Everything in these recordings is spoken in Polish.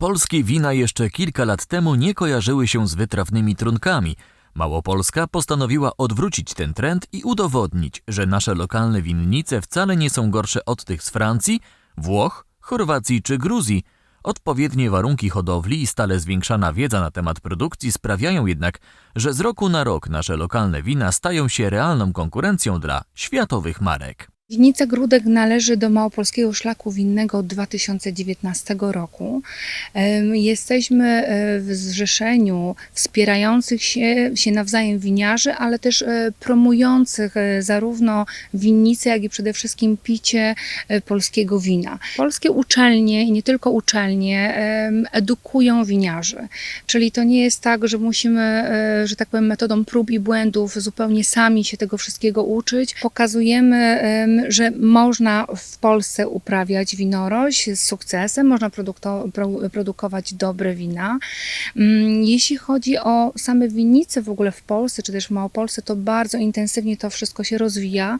Polskie wina jeszcze kilka lat temu nie kojarzyły się z wytrawnymi trunkami. Małopolska postanowiła odwrócić ten trend i udowodnić, że nasze lokalne winnice wcale nie są gorsze od tych z Francji, Włoch, Chorwacji czy Gruzji. Odpowiednie warunki hodowli i stale zwiększana wiedza na temat produkcji sprawiają jednak, że z roku na rok nasze lokalne wina stają się realną konkurencją dla światowych marek. Winnica Grudek należy do Małopolskiego Szlaku Winnego od 2019 roku. Jesteśmy e, w zrzeszeniu wspierających się, się nawzajem winiarzy, ale też e, promujących e, zarówno winnicę, jak i przede wszystkim picie polskiego wina. Polskie uczelnie i nie tylko uczelnie edukują winiarzy. Czyli to nie jest tak, że musimy, że tak powiem, metodą prób i błędów zupełnie sami się tego wszystkiego uczyć. Pokazujemy, że można w Polsce uprawiać winorość z sukcesem, można produkować dobre wina. Mm, Jeśli chodzi o same winnice w ogóle w Polsce, czy też w Małopolsce, to bardzo intensywnie to wszystko się rozwija.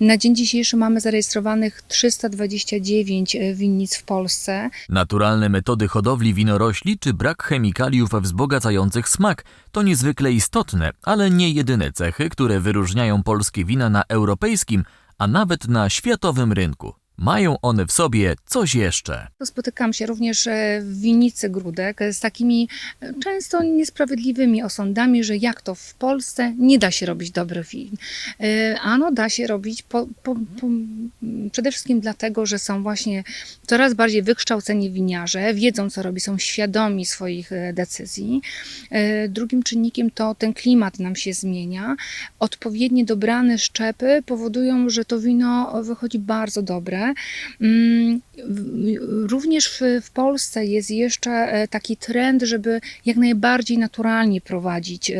Na dzień dzisiejszy mamy zarejestrowanych 329 e, winnic w Polsce. Naturalne metody hodowli winorośli czy brak chemikaliów wzbogacających smak to niezwykle istotne, ale nie jedyne cechy, które wyróżniają polskie wina na europejskim, a nawet na światowym rynku. Mają one w sobie coś jeszcze. Spotykam się również e, w winnicy Grudek z takimi e, często niesprawiedliwymi osądami, że jak to w Polsce nie da się robić dobrych win. E, Ano da się robić po, po, po, przede wszystkim dlatego, że są właśnie coraz bardziej wykształceni winiarze, wiedzą co robi, są świadomi swoich decyzji. Drugim czynnikiem to ten klimat nam się zmienia. Odpowiednie dobrane szczepy powodują, że to wino wychodzi bardzo dobre. Mm, Również w, w Polsce jest jeszcze e, taki trend, żeby jak najbardziej naturalnie prowadzić e,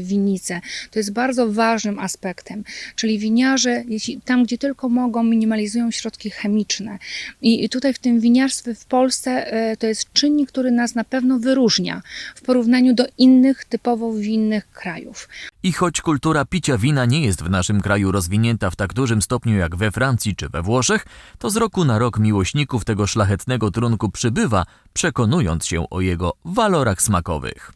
winnicę. To jest bardzo ważnym aspektem. Czyli winiarze, jeśli, tam gdzie tylko mogą, minimalizują środki chemiczne. I, i tutaj w tym winiarstwie w Polsce e, to jest czynnik, który nas na pewno wyróżnia w porównaniu do innych typowo winnych krajów. I choć kultura picia wina nie jest w naszym kraju rozwinięta w tak dużym stopniu jak we Francji czy we Włoszech, to z roku na rok miłośników tego szlachetnego trunku przybywa, przekonując się o jego walorach smakowych.